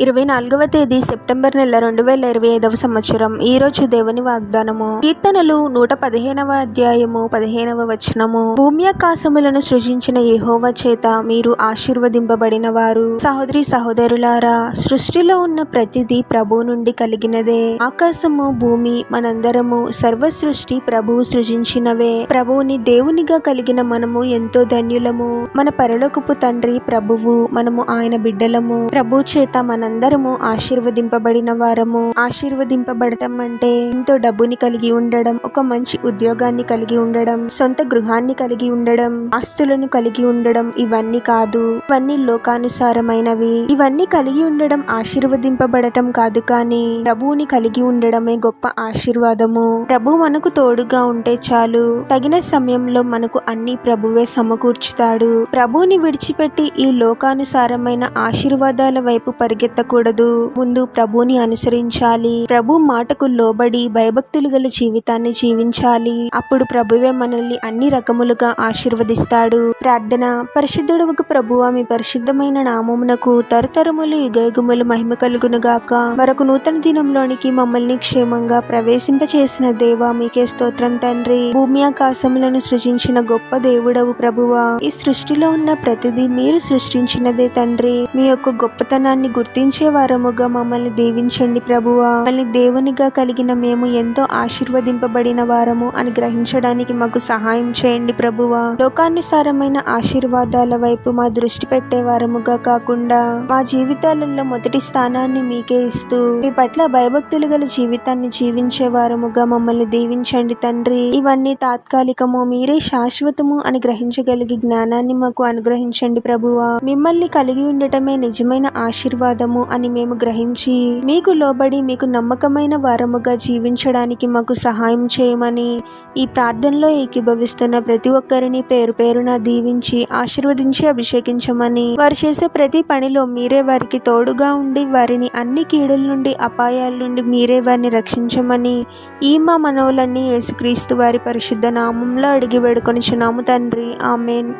ఇరవై నాలుగవ తేదీ సెప్టెంబర్ నెల రెండు వేల ఇరవై ఐదవ సంవత్సరం. ఈ రోజు దేవుని వాగ్దానము. కీర్తనలు నూట పదిహేనవ అధ్యాయము పదిహేనవ వచనము. భూమి ఆకాశములను సృజించిన యహోవ చేత మీరు ఆశీర్వదింపబడిన వారు సహోదరి సహోదరులారా సృష్టిలో ఉన్న ప్రతిదీ ప్రభు నుండి కలిగినదే. ఆకాశము భూమి మనందరము సర్వ సృష్టి ప్రభువు సృజించినవే. ప్రభువుని దేవునిగా కలిగిన మనము ఎంతో ధన్యులము. మన పరలోకపు తండ్రి ప్రభువు మనము ఆయన బిడ్డలము. ప్రభు చేత మన మనందరము ఆశీర్వదింపబడిన వారము. ఆశీర్వదింపబడటం అంటే ఎంతో డబ్బుని కలిగి ఉండడం ఒక మంచి ఉద్యోగాన్ని కలిగి ఉండడం సొంత గృహాన్ని కలిగి ఉండడం ఆస్తులను కలిగి ఉండడం ఇవన్నీ కాదు. ఇవన్నీ లోకానుసారమైనవి. ఇవన్నీ కలిగి ఉండడం ఆశీర్వదింపబడటం కాదు కానీ ప్రభువుని కలిగి ఉండడమే గొప్ప ఆశీర్వాదము. ప్రభు మనకు తోడుగా ఉంటే చాలు. తగిన సమయంలో మనకు అన్ని ప్రభువే సమకూర్చుతాడు. ప్రభువుని విడిచిపెట్టి ఈ లోకానుసారమైన ఆశీర్వాదాల వైపు పరిగెత్తకూడదు ముందు ప్రభువుని అనుసరించాలి. ప్రభు మాటకు లోబడి భయభక్తులు గల జీవితాన్ని జీవించాలి. అప్పుడు ప్రభువే మనల్ని అన్ని రకములుగా ఆశీర్వదిస్తాడు. ప్రార్థన. పరిశుద్ధుడవకు ప్రభువ మీ పరిశుద్ధమైన నామమునకు తరతరములు యుగయుగములు మహిమ కలుగునుగాక. మరొక నూతన దినంలోనికి మమ్మల్ని క్షేమంగా ప్రవేశింపచేసిన దేవా మీకే స్తోత్రం తండ్రి. భూమి ఆకాశములను సృజించిన గొప్ప దేవుడవు ప్రభువా. ఈ సృష్టిలో ఉన్న ప్రతిదీ మీరు సృష్టించినదే తండ్రి. మీ యొక్క గొప్పతనాన్ని గుర్తించే వారముగా మమ్మల్ని దీవించండి ప్రభువా. మమ్మల్ని దేవునిగా కలిగిన మేము ఎంతో ఆశీర్వదింపబడిన వారము అని గ్రహించడానికి మాకు సహాయం చేయండి ప్రభువా. లోకానుసారమైన ఆశీర్వాదాల వైపు మా దృష్టి పెట్టే వారముగా కాకుండా మా జీవితాలలో మొదటి స్థానాన్ని మీకే ఇస్తూ మీ పట్ల భయభక్తులు గల జీవితాన్ని జీవించే వారముగా మమ్మల్ని దీవించండి తండ్రి. ఇవన్నీ తాత్కాలికము మీరే శాశ్వతము అని గ్రహించగలిగే జ్ఞానాన్ని మాకు అనుగ్రహించండి ప్రభువా. మిమ్మల్ని కలిగి ఉండటమే నిజమైన ఆశీర్వాదము. అని మేము గ్రహించి మీకు లోబడి మీకు నమ్మకమైన వారముగా జీవించడానికి మాకు సహాయం చేయమని ఈ ప్రార్థనలో ఏకీభవిస్తున్న ప్రతి ఒక్కరిని పేరు పేరున దీవించి ఆశీర్వదించి అభిషేకించమని వారు చేసే ప్రతి పనిలో మీరే వారికి తోడుగా ఉండి వారిని అన్ని కీడుల నుండి అపాయాల నుండి మీరే వారిని రక్షించమని ఈ మా మనవులన్నీ యేసుక్రీస్తు వారి పరిశుద్ధ నామంలో అడిగి వేడుకొనిచున్నాము తండ్రి. ఆమెన్.